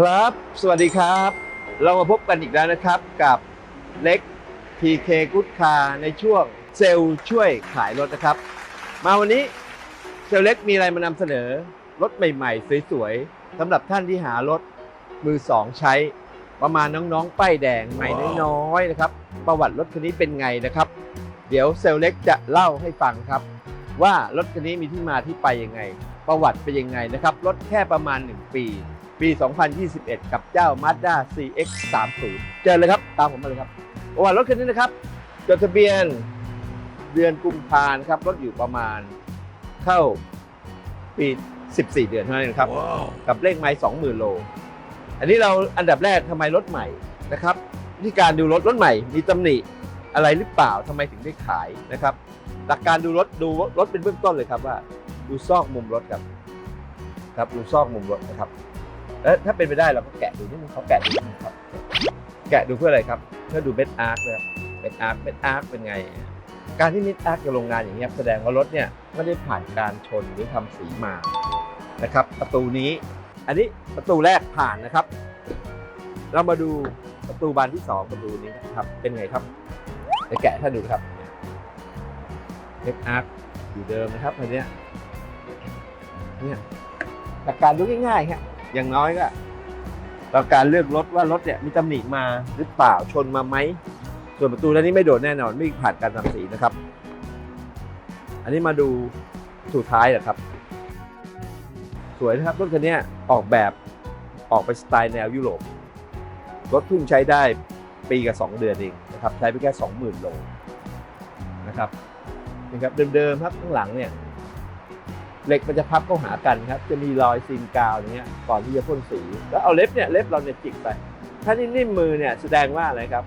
ครับ สวัสดีครับ เรามาพบกันอีกแล้วนะครับกับเล็ก TK Good Car ในช่วงเซลล์ช่วยขายรถนะครับ มาวันนี้เซลล์เล็กมีอะไรมานำเสนอ รถใหม่ๆ สวยๆสำหรับท่านที่หารถมือสองใช้ ประมาณน้องๆ ป้ายแดงใหม่น้อยๆนะครับ ประวัติรถคันนี้เป็นไงนะครับ เดี๋ยวเซลล์เล็กจะเล่าให้ฟังครับ ว่ารถคันนี้มีที่มาที่ไปยังไง ประวัติเป็นยังไงนะครับ รถแค่ประมาณ 1 ปี ปี 2021 กับเจ้า Mazda CX 3 0 เจอเลยครับ ตามผมมาเลยครับประวัติรถคันนี้นะครับ จดทะเบียนเดือนกุมภาพันธ์ครับ รถอยู่ประมาณเข้าปี 14 เดือนเท่านั้นเองครับกับเลขไม้20,000 โล อันนี้เราอันดับแรกทำไมรถใหม่นะครับที่การดูรถรถใหม่ มีตำหนิอะไรหรือเปล่าทำไมถึงได้ขายนะครับ หลักการดูรถดูรถเป็นเบื้องต้นเลยครับว่า ดูซอกมุมรถครับ ครับดูซอกมุมรถนะครับ แล้วถ้าเป็นไปได้เราก็แกะดูนิดนึงเขาแกะดูนิดนึงครับ แกะดูเพื่ออะไรครับ เพื่อดูเม็ดอาร์คนะครับเม็ดอาร์คเม็ดอาร์คเป็นไง การที่เม็ดอาร์คกับโรงงานอย่างเงี้ยแสดงว่ารถเนี่ยไม่ได้ผ่านการชนหรือทำสีมานะครับ ประตูนี้ อันนี้ประตูแรกผ่านนะครับ เรามาดูประตูบานที่สองประตูนี้นะครับ เป็นไงครับไปแกะถ้าดูครับเม็ดอาร์คอยู่เดิมนะครับอันเนี้ยเนี่ยหลักการดูง่ายๆครับ อย่างน้อยก็เราการเลือกรถว่ารถเนี่ยมีตำหนิมาหรือเปล่าชนมาไหม ส่วนประตูด้านนี้ไม่โดดแน่นอน ไม่ผ่านการทำสีนะครับ อันนี้มาดูสุดท้ายนะครับ สวยนะครับรถคันนี้ออกแบบออกไปสไตล์แนวยุโรปรถเพิ่งใช้ได้ปีกับ 2 เดือนเองนะครับใช้ไปแค่ 20,000โลนะครับนี่ครับเดิมๆครับข้างหลังเนี่ย เหล็กมันจะพับเข้าหากันครับ จะมีรอยซีนกาวอย่างเงี้ยก่อนที่จะพ่นสี แล้วเอาเล็บเนี่ยเล็บเราเนี่ยจิกไป ถ้านิ่มๆมือเนี่ยแสดงว่าอะไรครับ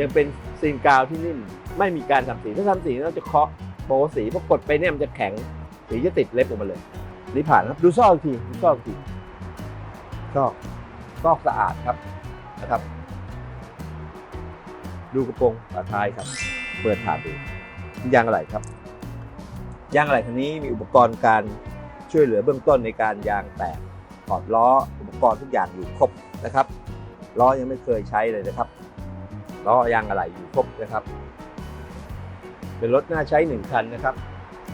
ยังเป็นซีนกาวที่นิ่มไม่มีการทำสีถ้าทำสีเราจะเคาะโปสีพอกดไปเนี่ยมันจะแข็งสีจะติดเล็บออกมาเลยนี่ผ่านครับดูซอกอีกทีดูซอกอีกทีซอกซอกสะอาดครับนะครับ ดูกระโปรงฝาท้ายครับ เปิดผ่านดูยางอะไรครับ ยางอะไรคันนี้มีอุปกรณ์การช่วยเหลือเบื้องต้นในการยางแตกถอดล้ออุปกรณ์ทุกอย่างอยู่ครบนะครับล้อยังไม่เคยใช้เลยนะครับล้อยางอะไรอยู่ครบนะครับ เป็นรถน่าใช้หนึ่งคันนะครับ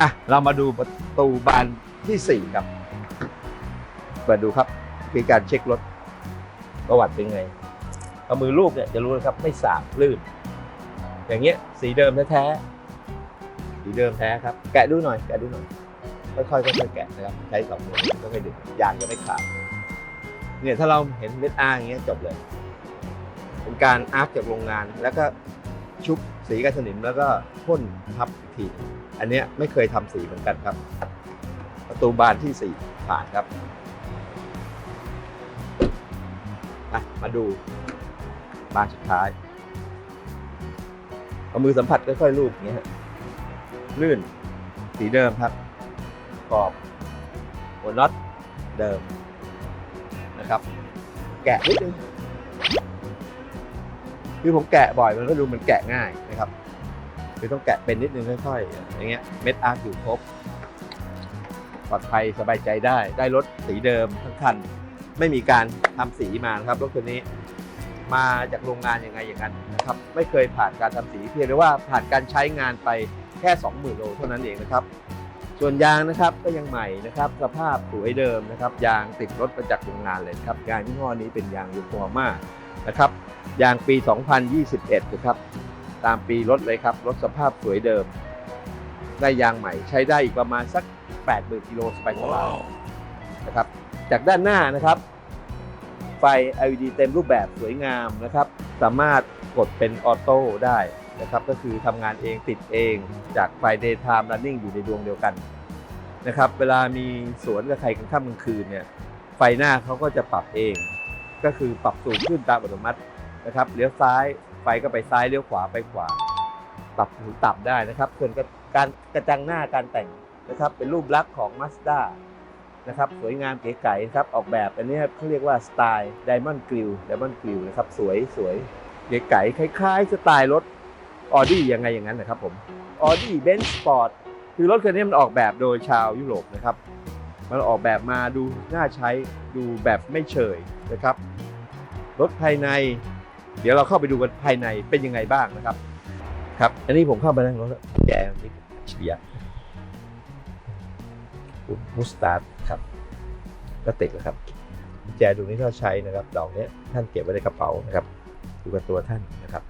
อะเรามาดูประตูบานที่4ครับเปิดดูครับคือการเช็ครถประวัติเป็นไงเอามือรูปเนี่ยจะรู้เลยครับไม่สาบลื่น อย่างเงี้ยสีเดิมแท้ๆ สีเดิมแท้ครับ แกะดูหน่อย แกะดูหน่อย ค่อยๆค่อยๆแกะนะครับ ใช้สองมือค่อยๆดึงยางยังไม่ขาด เนี่ยถ้าเราเห็นเม็ดอาร์อย่างเงี้ยจบเลย เป็นการอาร์คจากโรงงาน แล้วก็ชุบสีกันสนิมแล้วก็พ่นทับอีกที อันเนี้ยไม่เคยทำสีเหมือนกันครับ ประตูบานที่4ผ่านครับอะมาดูบานสุดท้าย เอามือสัมผัสค่อยๆลูบอย่างเงี้ย ลื่น สีเดิมครับกรอบหัวน็อตเดิมนะครับ แกะนิดนึงคือผมแกะบ่อยมันก็ดูมันแกะง่ายนะครับคือต้องแกะเป็นนิดนึงค่อยๆอย่างเงี้ยเม็ดอาร์คอยู่ครบปลอดภัยสบายใจได้ได้รถสีเดิมทั้งคัน ไม่มีการทำสีมานะครับรถคันนี้มาจากโรงงานยังไงอย่างนั้นนะครับ ไม่เคยผ่านการทำสีเพียงแต่ว่าผ่านการใช้งานไป แค่ 20,000 โลเท่านั้นเองนะครับ ส่วนยางนะครับก็ยังใหม่นะครับ สภาพสวยเดิมนะครับ ยางติดรถมาจากโรงงานเลยครับยางยี่ห้อนี้เป็นยางยูโคมานะครับ ยางปี 2021 นะครับ ตามปีรถเลยครับ รถสภาพสวยเดิม ได้ยางใหม่ใช้ได้อีกประมาณสัก 80,000กิโลสบายสบายนะครับ จากด้านหน้านะครับ ไฟ LED เต็มรูปแบบสวยงามนะครับ สามารถกดเป็นออโต้ได้ นะครับก็คือทำงานเองติดเองจากไฟ daytime running อยู่ในดวงเดียวกันนะครับเวลามีสวนกับใครกลางค่ำกลางคืนเนี่ยไฟหน้าเขาก็จะปรับเอง ก็คือปรับสูงขึ้นตามอัตโนมัตินะครับเลี้ยวซ้ายไฟก็ไปซ้ายเลี้ยวขวาไปขวา ปรับหูต่ำได้นะครับ ส่วนการกระจังหน้าการแต่งนะครับเป็นรูปลักษณ์ของ Mazda นะครับสวยงามเก๋ไก๋ครับออกแบบอันนี้เขาเรียกว่าสไตล์ Diamond Grill Diamond Grill นะครับสวยสวยเก๋ไก๋คล้าย ๆ สไตล์รถ Audi ยังไงอย่างนั้นนะครับผม Audi Benz Sport คือรถคันนี้มันออกแบบโดยชาวยุโรปนะครับ มันออกแบบมาดูน่าใช้ดูแบบไม่เฉยนะครับ รถภายใน เดี๋ยวเราเข้าไปดูกันภายในเป็นยังไงบ้างนะครับ ครับ อันนี้ผมเข้ามานั่งรถแล้วแกนี่เฉียคุณมุสตาร์ดครับก็ติดแล้วครับแจดวงนี้ที่เราใช้นะครับ ดอกนี้ท่านเก็บไว้ในกระเป๋านะครับ ดูกับตัวท่านนะครับ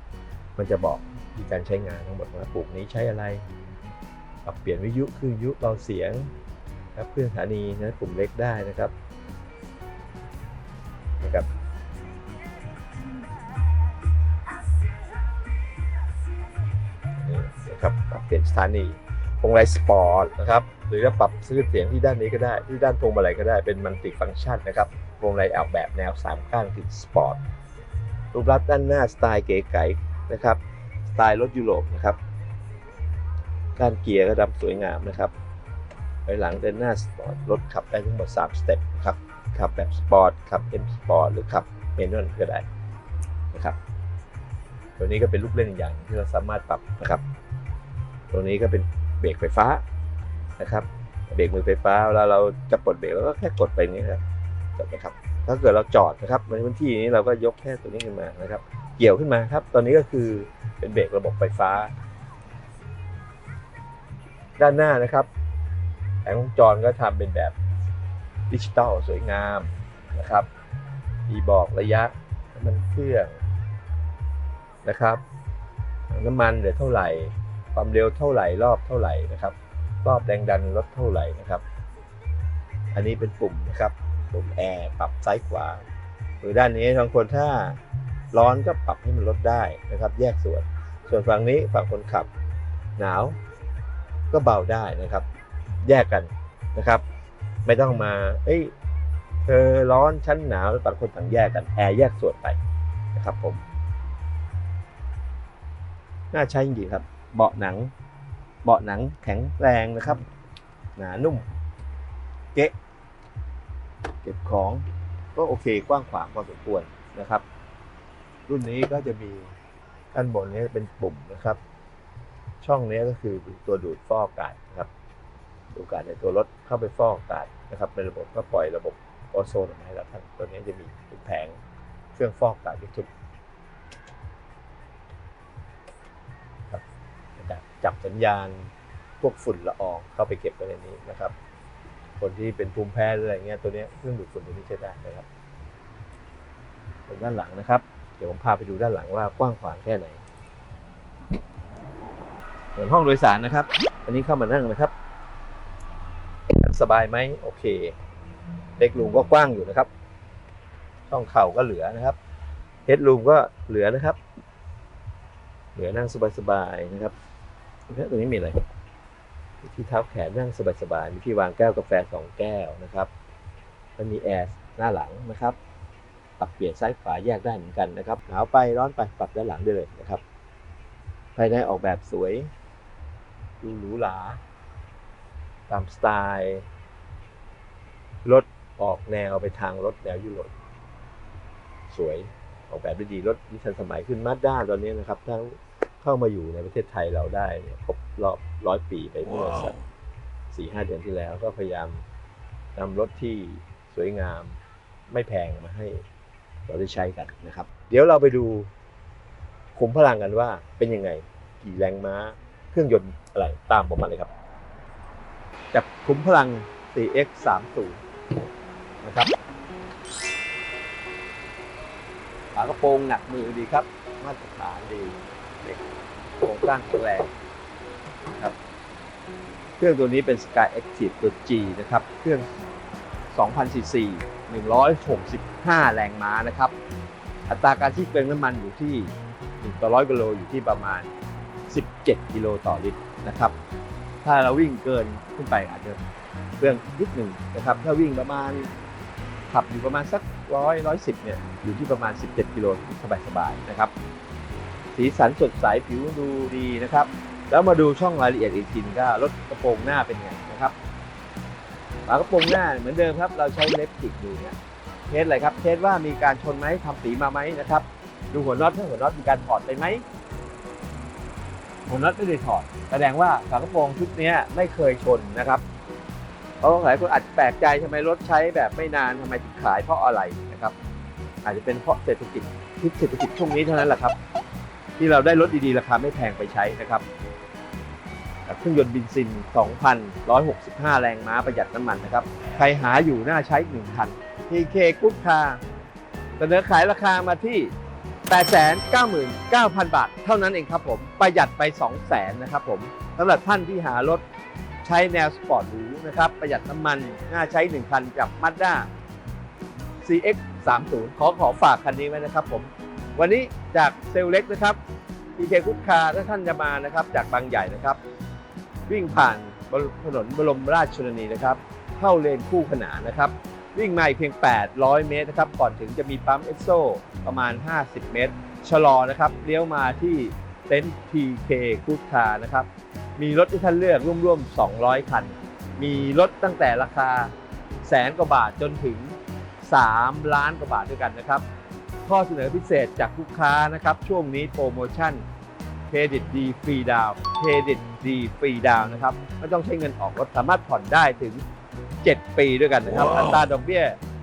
มันจะบอก มีการใช้งานทั้งหมดว่าปลูกนี้ใช้อะไร ปรับเปลี่ยนวิทยุคลื่นวิทยุเบาเสียงครับเครื่องสถานีนะปุ่มเล็กได้นะครับนะครับนี่นะครับปรับเปลี่ยนสถานีพวงมาลัยสปอร์ตนะครับหรือจะปรับซื้อเสียงที่ด้านนี้ก็ได้ ที่ด้านพวงมาลัยก็ได้เป็นมัลติฟังก์ชันนะครับพวงมาลัยออกแบบแนวสามข้างติดสปอร์ตรูปลักษณ์ด้านหน้าสไตล์เก๋ไก๋นะครับ ไตล์รถยุโรปนะครับการเกียร์ก็ดำสวยงามนะครับไปหลังเดินหน้าสปอร์ตรถขับได้ทั้งหมด3สเต็ปครับขับแบบสปอร์ตขับ M สปอร์ตหรือขับเมนวลก็ได้นะครับ ตัวนี้ก็เป็นลูกเล่นอย่างที่เราสามารถปรับนะครับ ตัวนี้ก็เป็นเบรกไฟฟ้านะครับเบรกมือไฟฟ้าเวลาเราจะปลดเบรกเราก็แค่กดไปนี้ครับกดนะครับ ถ้าเกิดเราจอดนะครับในพื้นที่นี้เราก็ยกแค่ตัวนี้ขึ้นมานะครับ เกี่ยวขึ้นมาครับ ตอนนี้ก็คือเป็นเบรกระบบไฟฟ้า ด้านหน้านะครับแผงวงจรก็ทำเป็นแบบดิจิตอลสวยงามนะครับมีบอกระยะน้ำมันเครื่องนะครับ น้ำมันเหลือเท่าไหร่ ความเร็วเท่าไหร่รอบเท่าไหร่นะครับ รอบแรงดันรถเท่าไหร่นะครับ อันนี้เป็นปุ่มนะครับ ปุ่มแอร์ปรับซ้ายขวา หรือด้านนี้บางคนถ้า ร้อนก็ปรับให้มันลดได้นะครับ แยกส่วน ส่วนฝั่งนี้ฝั่งคนขับ หนาวก็เบาได้นะครับ แยกกันนะครับ ไม่ต้องมา เอ้ยเธอร้อนชั้นหนาวต่างคนต่างแยกกันแอร์แยกส่วนไปนะครับผมน่าใช้จริงๆครับ เบาะหนัง เบาะหนังแข็งแรงนะครับ หนานุ่ม เก๊ะเก็บของก็โอเคกว้างขวางพอสมควรนะครับ รุ่นนี้ก็จะมีด้านบนนี้เป็นปุ่มนะครับ ช่องนี้ก็คือตัวดูดฟอกอากาศนะครับดูดอากาศในตัวรถเข้าไปฟอกอากาศนะครับในระบบก็ปล่อยระบบโอโซนออกมาให้เราท่านตัวนี้จะมีแผงเครื่องฟอกอากาศที่ทุกครับในกจับสัญญาณพวกฝุ่นละอองเข้าไปเก็บไว้ในนี้นะครับ คนที่เป็นภูมิแพ้อะไรเงี้ยตัวนี้เครื่องดูดฝุ่นตัวนี้ใช้ได้นะครับด้านหลังนะครับ ดี๋ยวผมพาไปดูด้านหลังว่ากว้างขวางแค่ไหนเหมือนห้องโดยสารนะครับ อันนี้เข้ามานั่งนะครับ สบายไหมโอเคเด็กรูมก็กว้างอยู่นะครับ ช่องเข่าก็เหลือนะครับเฮดรูมก็เหลือนะครับ เหลือนั่งสบายๆนะครับแล้วตรงนี้มีอะไรมีที่เท้าแขนนั่งสบายๆมีที่วางแก้วกาแฟสองแก้วนะครับแล้วมีแอร์หน้าหลังนะครับ ปรับเปลี่ยนซ้ายขวาแยกได้เหมือนกันนะครับหนาวไปร้อนไปปรับด้านหลังได้เลยนะครับ ภายในออกแบบสวยดูหรูหราตามสไตล์รถออกแนวไปทางรถแนวยุโรปสวยออกแบบได้ดีรถที่ทันสมัยขึ้นมาด้าตอนนี้นะครับถ้าเข้ามาอยู่ในประเทศไทยเราได้เนี่ยครบรอบร้อยปีไปเมื่อสักสี่ห้าเดือนที่แล้วก็พยายามนำรถที่สวยงามไม่แพงมาให้ เราได้ใช้กันนะครับ เดี๋ยวเราไปดูขุมพลังกันว่าเป็นยังไงกี่แรงม้า เครื่องยนต์อะไรตามผมมาเลยครับจับขุมพลัง 4x 3 0นะครับฝากระโปรงหนักมือดีครับ มาตรฐานดีเด็กโครงสร้างแข็งแรงครับเครื่องตัวนี้เป็น Sky Active ตัว G นะครับ เครื่อง 2,000 cc 165 แรงม้านะครับ อัตราการที่เปลืองน้ำมันอยู่ที่1ต่อ100กิโลอยู่ที่ประมาณ 17 กิโลต่อลิตรนะครับ ถ้าเราวิ่งเกินขึ้นไปอาจจะเปลืองนิดหนึ่งนะครับ ถ้าวิ่งประมาณขับอยู่ประมาณสักร้อยร้อยสิบเนี่ยอยู่ที่ประมาณ 17 กิโลสบายๆนะครับ สีสันสดใสผิวดูดีนะครับ แล้วมาดูช่องรายละเอียดอีกทีนึงก็รถกระโปรงหน้าเป็นไงนะครับ ฝากระโปรงหน้าเหมือนเดิมครับ เราใช้เล็บจิกดูเนี่ยเทสอะไรครับเทสว่ามีการชนไหมทำสีมาไหมนะครับ ดูหัวน็อตถ้าหัวน็อตมีการถอดไปไหมหัวน็อตไม่ได้ถอด แสดงว่าฝากระโปรงชุดนี้ไม่เคยชนนะครับเพราะหลายคนอาจแปลกใจทำไมรถใช้แบบไม่นานทำไมถึงขายเพราะอะไรนะครับ อาจจะเป็นเพราะเศรษฐกิจพิษเศรษฐกิจช่วงนี้เท่านั้นแหละครับ ที่เราได้รถดีๆราคาไม่แพงไปใช้นะครับ เครื่องยนต์บินซิน 2,165 แรงม้าประหยัดน้ำมันนะครับ ใครหาอยู่น่าใช้หนึ่งคัน TK Good Car เสนอขายราคามาที่ 899,000 บาท เท่านั้นเองครับผม ประหยัดไป 200,000 นะครับผมสำหรับท่านที่หารถใช้แนวสปอร์ตหรูนะครับ ประหยัดน้ำมันน่าใช้1คันกับ Mazda CX 30ขอขอฝากคันนี้ไว้นะครับผม วันนี้จากเซลเล็กนะครับ TK Good Car ถ้าท่านจะมานะครับ จากบางใหญ่นะครับ วิ่งผ่านถนนบรมราชชนนีนะครับ เข้าเลนคู่ขนานนะครับ วิ่งมาอีกเพียง 800 เมตรนะครับ ก่อนถึงจะมีปั๊มเอสโซประมาณ 50 เมตร ชะลอนะครับ เลี้ยวมาที่เต็นท์ TK Good Car นะครับ มีรถที่ท่านเลือกร่วมๆ 200 คัน มีรถตั้งแต่ราคาแสนกว่าบาทจนถึง 3 ล้านกว่าบาทด้วยกันนะครับ ข้อเสนอพิเศษจากลูกค้านะครับ ช่วงนี้โปรโมชั่น เครดิตดีฟรีดาวเครดิตดีฟรีดาวนะครับไม่ต้องใช้เงินออกรถสามารถผ่อนได้ถึง 7 ปีด้วยกันนะครับว้าวอัตราดอกเบี้ย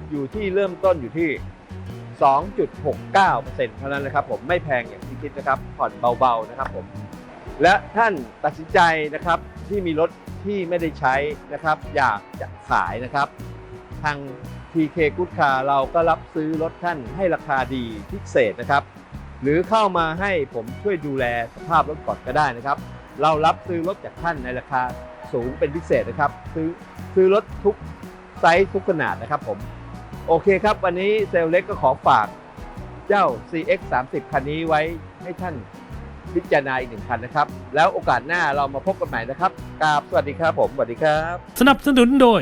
อยู่ที่เริ่มต้นอยู่ที่ 2.69%เท่านั้นนะครับผมไม่แพงอย่างที่คิดนะครับ ผ่อนเบาๆนะครับผมและท่านตัดสินใจนะครับที่มีรถที่ไม่ได้ใช้นะครับ อยากจะขายนะครับ ทาง TK Good Car เราก็รับซื้อรถท่านให้ราคาดีพิเศษนะครับ หรือเข้ามาให้ผมช่วยดูแลสภาพรถก่อนก็ได้นะครับ เรารับซื้อรถจากท่านในราคาสูงเป็นพิเศษนะครับ ซื้อซื้อรถทุกไซส์ทุกขนาดนะครับผม โอเคครับ วันนี้เซลเล็กก็ขอฝากเจ้า CX 3 0คันนี้ไว้ให้ท่านพิจารณาอีกหนึ่งคันนะครับ แล้วโอกาสหน้าเรามาพบกันใหม่นะครับกราบสวัสดีครับผม สวัสดีครับ สนับสนุนโดย